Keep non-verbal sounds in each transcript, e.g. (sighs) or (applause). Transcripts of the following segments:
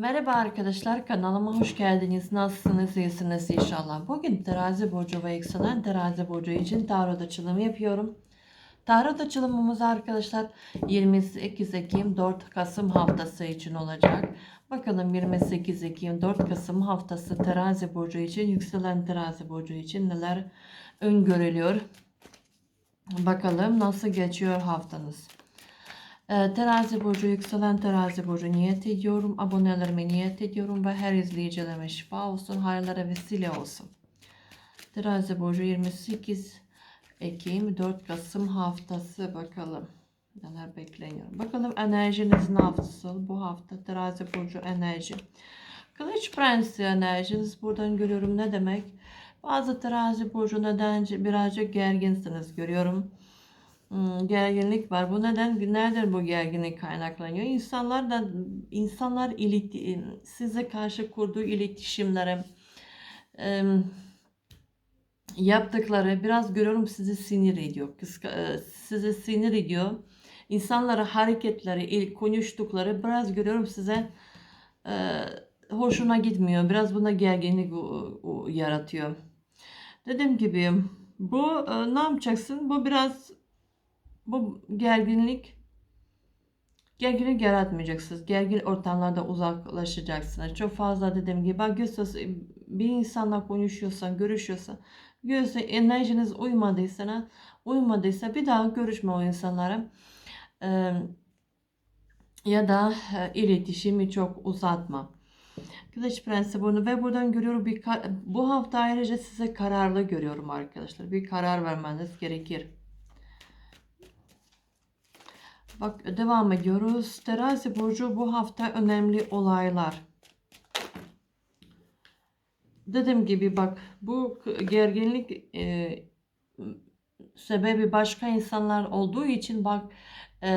Merhaba arkadaşlar kanalıma hoş geldiniz. Nasılsınız? İyisiniz inşallah. Bugün terazi burcu ve yükselen terazi burcu için tarot açılımı yapıyorum. Tarot açılımımız arkadaşlar 28 Ekim 4 Kasım haftası için olacak. Bakalım 28 Ekim 4 Kasım haftası terazi burcu için yükselen terazi burcu için neler öngörülüyor. Bakalım nasıl geçiyor haftanız. Ee, Terazi burcu, yükselen terazi burcu niyet ediyorum. Abonelerime niyet ediyorum ve her izleyicilerime şifa olsun, hayırlara vesile olsun. Terazi burcu 28 Ekim 4 Kasım haftası bakalım. Neler bekleniyor. Bakalım enerjiniz nasıl bu hafta terazi burcu enerji. Kılıç prensi enerjiniz buradan görüyorum ne demek. Bazı terazi burcu nedenci birazcık gerginsiniz görüyorum. Hmm, gerginlik var. Bu neden nereden bu gerginlik kaynaklanıyor? İnsanlar da insanlar ileti, size karşı kurduğu iletişimlere yaptıkları biraz görüyorum sizi sinir ediyor. E, sizi sinir ediyor. İnsanlara hareketleri, il- konuştukları biraz görüyorum size e, hoşuna gitmiyor. Biraz buna gerginlik yaratıyor. Dediğim gibi bu e, ne yapacaksın? Bu biraz bu gerginlik gerginlik yaratmayacaksınız. Gergin ortamlarda uzaklaşacaksınız. Çok fazla dediğim gibi bak göz bir insanla konuşuyorsan, görüşüyorsan göz enerjiniz uymadıysa, uymadıysa bir daha görüşme o insanlara. Ee, ya da e, iletişimi çok uzatma. Kılıç Prensi bunu ve buradan görüyorum bir bu hafta ayrıca size kararlı görüyorum arkadaşlar. Bir karar vermeniz gerekir. Bak devam ediyoruz. Terazi burcu bu hafta önemli olaylar. Dediğim gibi bak bu gerginlik e, sebebi başka insanlar olduğu için bak e,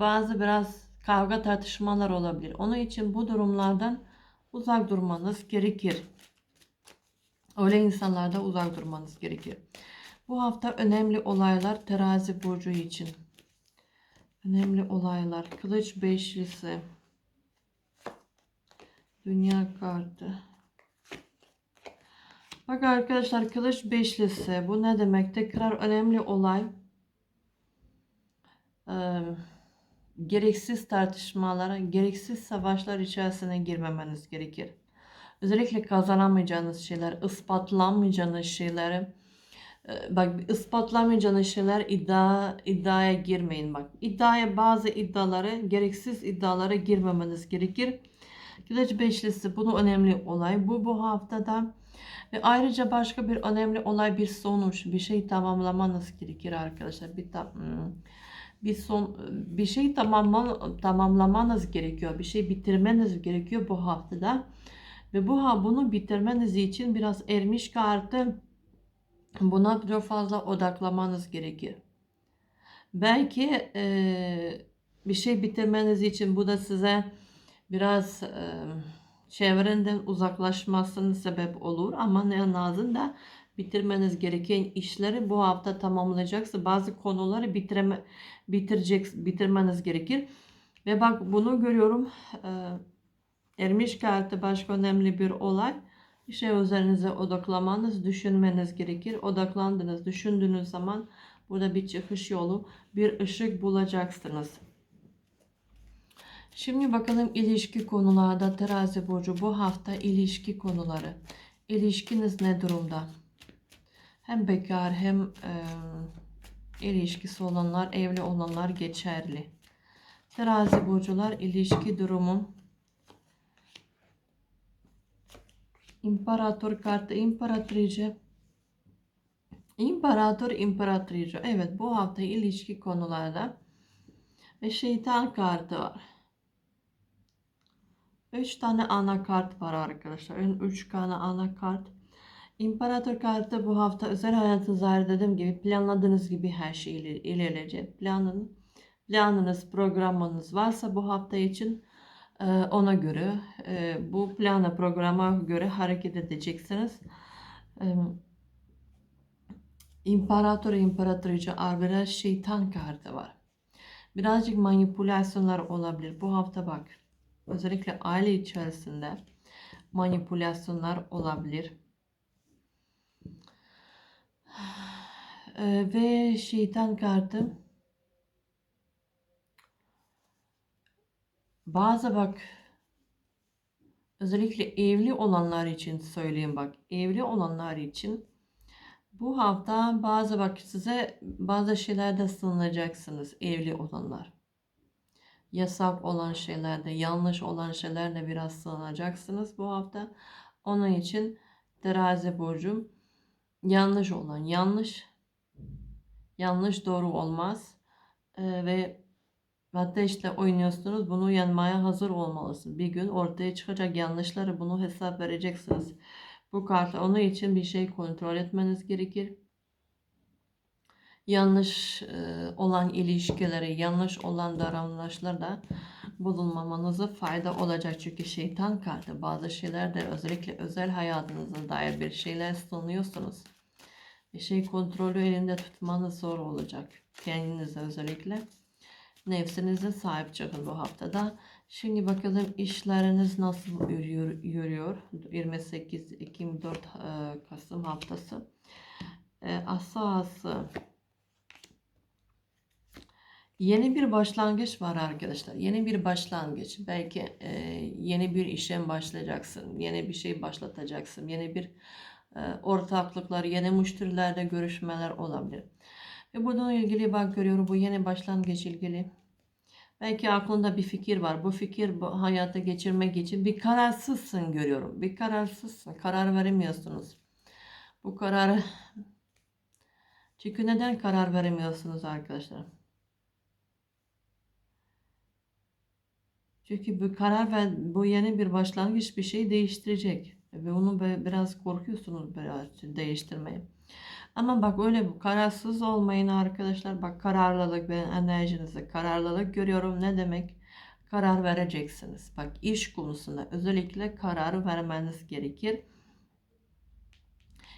bazı biraz kavga tartışmalar olabilir. Onun için bu durumlardan uzak durmanız gerekir. Öyle insanlarda uzak durmanız gerekir. Bu hafta önemli olaylar terazi burcu için. Önemli olaylar. Kılıç beşlisi. Dünya kartı. Bak arkadaşlar kılıç beşlisi. Bu ne demek? Tekrar önemli olay. Ee, gereksiz tartışmalara, gereksiz savaşlar içerisine girmemeniz gerekir. Özellikle kazanamayacağınız şeyler, ispatlamayacağınız şeyleri Bak ispatlamayacağınız şeyler iddia iddiaya girmeyin bak. İddiaya bazı iddialara gereksiz iddialara girmemeniz gerekir. Kılıç beşlisi bunu önemli olay. Bu bu haftada ve ayrıca başka bir önemli olay bir sonuç bir şey tamamlamanız gerekir arkadaşlar. Bir tam, hmm, bir son bir şey tamamla, tamamlamanız gerekiyor. Bir şey bitirmeniz gerekiyor bu haftada. Ve bu ha bunu bitirmeniz için biraz ermiş kartı Buna çok fazla odaklamanız gerekir. Belki e, bir şey bitirmeniz için bu da size biraz e, çevrenden uzaklaşmasının sebep olur ama ne lazım da bitirmeniz gereken işleri bu hafta tamamlayacaksınız. Bazı konuları bitireme, bitirecek, bitirmeniz gerekir. Ve bak bunu görüyorum. E, ermiş kartı başka önemli bir olay. Şey üzerinize odaklamanız, düşünmeniz gerekir. Odaklandınız, düşündüğünüz zaman burada bir çıkış yolu, bir ışık bulacaksınız. Şimdi bakalım ilişki konularda terazi burcu bu hafta ilişki konuları. İlişkiniz ne durumda? Hem bekar hem e, ilişkisi olanlar, evli olanlar geçerli. Terazi burcular ilişki durumu İmparator kartı, imparatrice. İmparator, imparatrice. Evet bu hafta ilişki konularda. Ve şeytan kartı var. Üç tane ana kart var arkadaşlar. Üç tane ana kart. İmparator kartı bu hafta özel hayatınızda dediğim gibi planladığınız gibi her şey iler- ilerleyecek. Planın, planınız, programınız varsa bu hafta için ona göre bu plana programa göre hareket edeceksiniz. İmparator imparatoriçe Arbela şeytan kartı var. Birazcık manipülasyonlar olabilir. Bu hafta bak. Özellikle aile içerisinde manipülasyonlar olabilir. Ve şeytan kartı bazı bak özellikle evli olanlar için söyleyeyim bak evli olanlar için bu hafta bazı bak size bazı şeylerde sığınacaksınız evli olanlar. Yasak olan şeylerde, yanlış olan şeylerde biraz sığınacaksınız bu hafta. Onun için terazi burcum yanlış olan yanlış, yanlış doğru olmaz Ee, ve ateşle oynuyorsunuz bunu yenmeye hazır olmalısın. Bir gün ortaya çıkacak yanlışları bunu hesap vereceksiniz. Bu kartla onun için bir şey kontrol etmeniz gerekir. Yanlış e, olan ilişkileri, yanlış olan davranışlarda bulunmamanızı fayda olacak. Çünkü şeytan kartı bazı şeylerde özellikle özel hayatınıza dair bir şeyler sanıyorsunuz. Bir şey kontrolü elinde tutmanız zor olacak. Kendinize özellikle. Nefsinize sahip çıkın bu haftada. Şimdi bakalım işleriniz nasıl yürüyor, yürüyor. 28 Ekim 4 e, Kasım haftası. E, asası. Yeni bir başlangıç var arkadaşlar. Yeni bir başlangıç. Belki e, yeni bir işe başlayacaksın. Yeni bir şey başlatacaksın. Yeni bir e, ortaklıklar, yeni müşterilerle görüşmeler olabilir. Ve bununla ilgili bak görüyorum bu yeni başlangıç ilgili. Belki aklında bir fikir var. Bu fikir bu hayata geçirmek için bir kararsızsın görüyorum. Bir kararsızsın. Karar veremiyorsunuz. Bu kararı çünkü neden karar veremiyorsunuz arkadaşlar? Çünkü bu karar ve bu yeni bir başlangıç bir şey değiştirecek. Ve onu biraz korkuyorsunuz biraz değiştirmeye. Ama bak öyle kararsız olmayın arkadaşlar. Bak kararlılık ben enerjinizi kararlılık görüyorum. Ne demek? Karar vereceksiniz. Bak iş konusunda özellikle kararı vermeniz gerekir.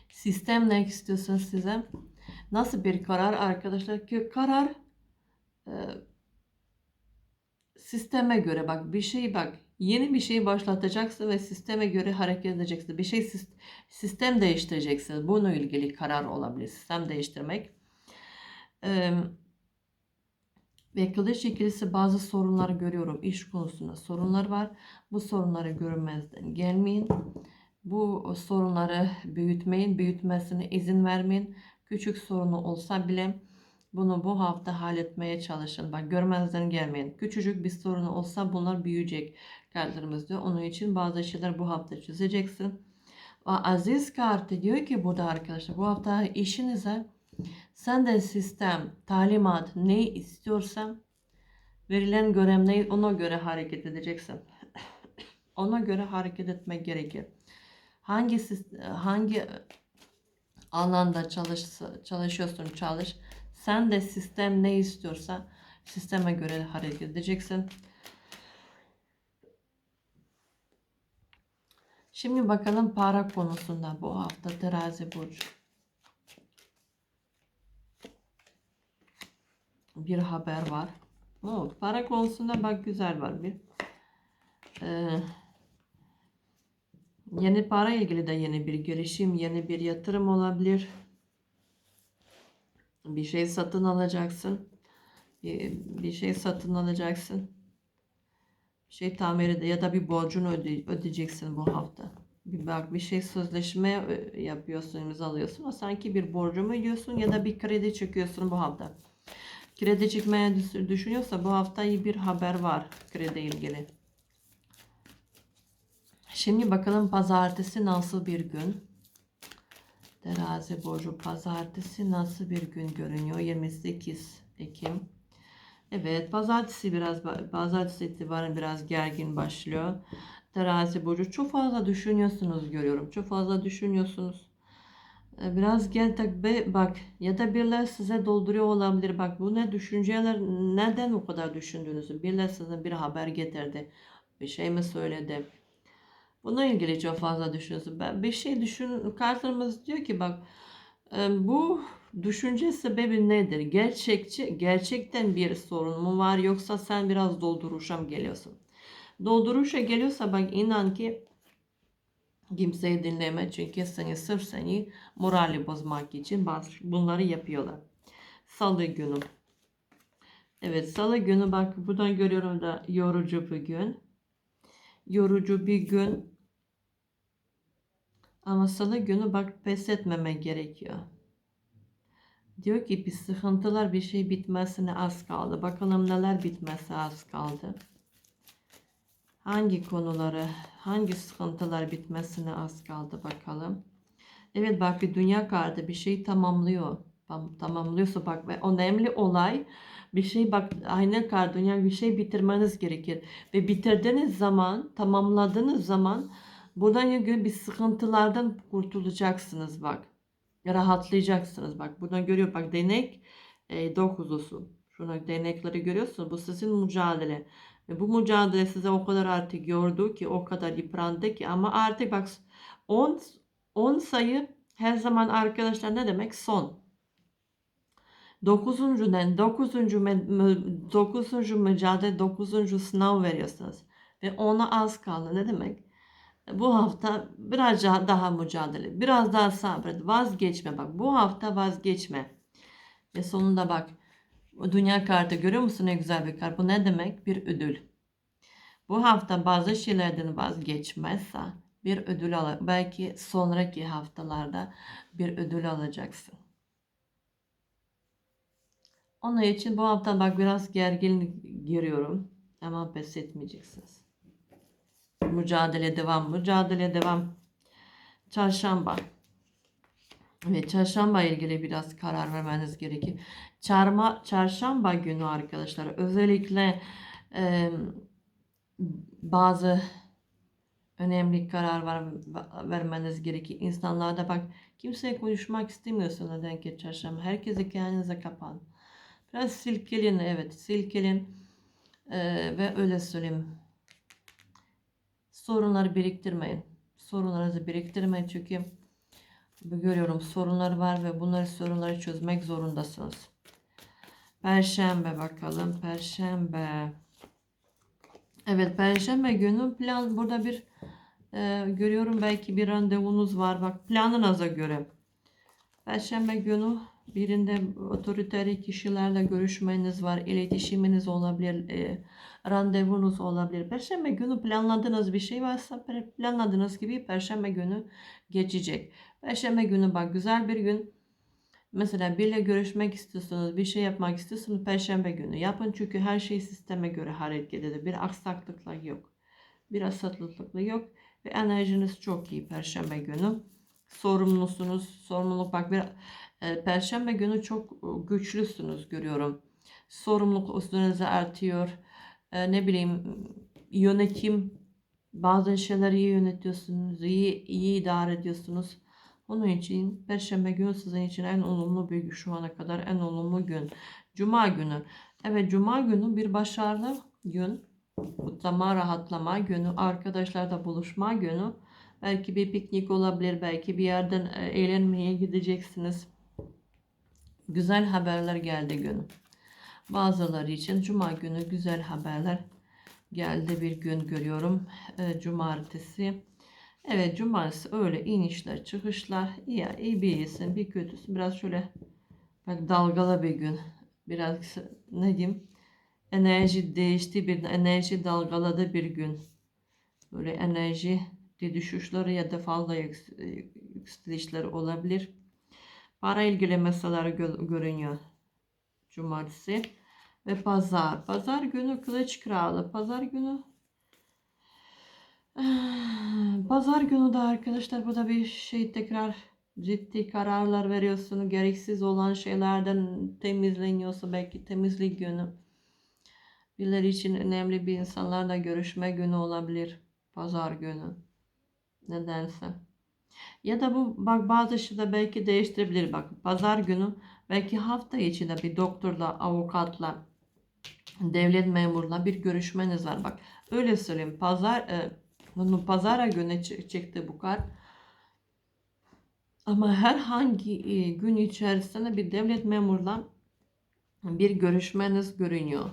Sistem ne istiyorsun size? Nasıl bir karar arkadaşlar? Ki karar e, sisteme göre bak bir şey bak yeni bir şey başlatacaksın ve sisteme göre hareket edeceksin. Bir şey sistem değiştireceksin. Bununla ilgili karar olabilir. Sistem değiştirmek. Ve kılıç ikilisi bazı sorunlar görüyorum. İş konusunda sorunlar var. Bu sorunları görmezden gelmeyin. Bu sorunları büyütmeyin. Büyütmesine izin vermeyin. Küçük sorunu olsa bile bunu bu hafta halletmeye çalışın. Bak görmezden gelmeyin. Küçücük bir sorunu olsa bunlar büyüyecek kartlarımızda. Onun için bazı şeyler bu hafta çözeceksin. Ve aziz kartı diyor ki burada arkadaşlar bu hafta işinize senden sistem, talimat ne istiyorsan verilen görev ne ona göre hareket edeceksin. (coughs) ona göre hareket etmek gerekir. Hangi hangi alanda çalış, çalışıyorsun çalış. Sen de sistem ne istiyorsa sisteme göre hareket edeceksin. Şimdi bakalım para konusunda bu hafta terazi burcu. Bir haber var. Oh, para konusunda bak güzel var bir. Ee, yeni para ilgili de yeni bir girişim, yeni bir yatırım olabilir. Bir şey satın alacaksın. Bir, bir şey satın alacaksın. Bir şey tamir ya da bir borcunu öde, ödeyeceksin bu hafta. Bir bak bir şey sözleşme e, yapıyorsun, imzalıyorsun. O sanki bir borcumu ödüyorsun ya da bir kredi çekiyorsun bu hafta. Kredi çekmeye düşünüyorsa bu hafta iyi bir haber var kredi ilgili. Şimdi bakalım pazartesi nasıl bir gün. Terazi burcu pazartesi nasıl bir gün görünüyor? 28 Ekim. Evet pazartesi biraz pazartesi itibaren biraz gergin başlıyor. Terazi burcu çok fazla düşünüyorsunuz görüyorum. Çok fazla düşünüyorsunuz. Ee, biraz gel tak bak ya da birileri size dolduruyor olabilir. Bak bu ne düşünceler neden o kadar düşündüğünüzü. Birileri size bir haber getirdi. Bir şey mi söyledi? Buna ilgili çok fazla düşünüyorsun. Ben bir şey düşün kartlarımız diyor ki bak bu düşünce sebebi nedir? Gerçekçi gerçekten bir sorun mu var yoksa sen biraz dolduruşam geliyorsun. Dolduruşa geliyorsa bak inan ki kimseyi dinleme çünkü seni sırf seni morali bozmak için bunları yapıyorlar. Salı günü. Evet salı günü bak buradan görüyorum da yorucu bir gün. Yorucu bir gün. Ama salı günü bak pes etmeme gerekiyor. Diyor ki bir sıkıntılar bir şey bitmesine az kaldı. Bakalım neler bitmesi az kaldı. Hangi konuları, hangi sıkıntılar bitmesine az kaldı bakalım. Evet bak bir dünya kartı bir şey tamamlıyor. Tam- Tamamlıyorsa bak ve önemli olay bir şey bak aynı kart dünya bir şey bitirmeniz gerekir. Ve bitirdiğiniz zaman, tamamladığınız zaman buradan ilgili bir sıkıntılardan kurtulacaksınız bak. Rahatlayacaksınız bak. Buradan görüyor bak denek e, dokuzusu. Şuna denekleri görüyorsunuz. Bu sizin mücadele. Ve bu mücadele size o kadar artık yordu ki o kadar yıprandı ki ama artık bak 10 10 sayı her zaman arkadaşlar ne demek? Son. 9. den 9. me- 9. mücadele 9. sınav veriyorsunuz. Ve ona az kaldı. Ne demek? Bu hafta biraz daha, mücadele. Biraz daha sabret. Vazgeçme bak. Bu hafta vazgeçme. Ve sonunda bak. Dünya kartı görüyor musun ne güzel bir kart. Bu ne demek? Bir ödül. Bu hafta bazı şeylerden vazgeçmezse bir ödül al belki sonraki haftalarda bir ödül alacaksın. Onun için bu hafta bak biraz gergin giriyorum ama pes etmeyeceksiniz. Mücadele devam, mücadele devam. Çarşamba. Evet, çarşamba ilgili biraz karar vermeniz gerekir. Çarma, çarşamba günü arkadaşlar özellikle e, bazı önemli karar ver, vermeniz gerekir. İnsanlarda bak kimseye konuşmak istemiyorsun neden ki çarşamba. Herkese kendinize kapan. Biraz silkelin evet silkelin e, ve öyle söyleyeyim. Sorunları biriktirmeyin. Sorunlarınızı biriktirmeyin çünkü görüyorum sorunlar var ve bunları sorunları çözmek zorundasınız. Perşembe bakalım. Perşembe. Evet Perşembe günü plan burada bir e, görüyorum belki bir randevunuz var. Bak planınıza göre. Perşembe günü birinde otoriter kişilerle görüşmeniz var. iletişiminiz olabilir. E, randevunuz olabilir. Perşembe günü planladığınız bir şey varsa planladığınız gibi Perşembe günü geçecek. Perşembe günü bak güzel bir gün. Mesela biriyle görüşmek istiyorsunuz, bir şey yapmak istiyorsunuz Perşembe günü yapın. Çünkü her şey sisteme göre hareket eder. Bir aksaklıkla yok. Bir aksaklıkla yok. Ve enerjiniz çok iyi Perşembe günü. Sorumlusunuz. Sorumluluk bak bir Perşembe günü çok güçlüsünüz görüyorum. Sorumluluk üstünüze artıyor. Ne bileyim yönetim bazı şeyleri iyi yönetiyorsunuz, iyi, iyi idare ediyorsunuz. Onun için Perşembe günü sizin için en olumlu bir gün şu ana kadar en olumlu gün. Cuma günü. Evet Cuma günü bir başarılı gün. Kutlama, rahatlama günü. Arkadaşlarla buluşma günü. Belki bir piknik olabilir. Belki bir yerden eğlenmeye gideceksiniz. Güzel haberler geldi günü. Bazıları için Cuma günü güzel haberler geldi bir gün görüyorum. E, cumartesi. Evet cumartesi öyle inişler çıkışlar. Ya iyi bir iyisin bir kötüsün. Biraz şöyle bak dalgalı bir gün. Biraz ne diyeyim enerji değişti bir enerji dalgaladı bir gün. Böyle enerji düşüşler ya da fazla yükselişler olabilir. Para ilgili meseleler gö görünüyor. Cumartesi ve pazar. Pazar günü kılıç kralı. Pazar günü (sighs) Pazar günü de arkadaşlar bu da bir şey tekrar ciddi kararlar veriyorsunuz. Gereksiz olan şeylerden temizleniyorsa belki temizlik günü. Birileri için önemli bir insanlarla görüşme günü olabilir. Pazar günü. Nedense. Ya da bu bak bazı şeyler belki değiştirebilir. Bak pazar günü belki hafta içinde bir doktorla, avukatla, devlet memurla bir görüşmeniz var. Bak öyle söyleyeyim. Pazar e, bunu pazara günü çıktı bu kart. Ama herhangi e, gün içerisinde bir devlet memurla bir görüşmeniz görünüyor.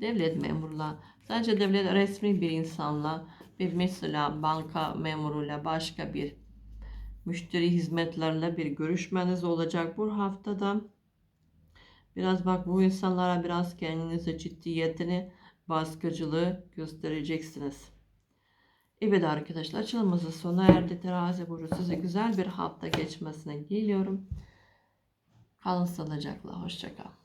Devlet memurla Sadece devlet resmi bir insanla, bir mesela banka memuruyla, başka bir müşteri hizmetlerle bir görüşmeniz olacak bu haftada. Biraz bak bu insanlara biraz kendinize ciddiyetini, baskıcılığı göstereceksiniz. Evet arkadaşlar açılımımızın sona erdi. Terazi burcu size güzel bir hafta geçmesine diliyorum. Kalın sağlıcakla. Hoşçakalın.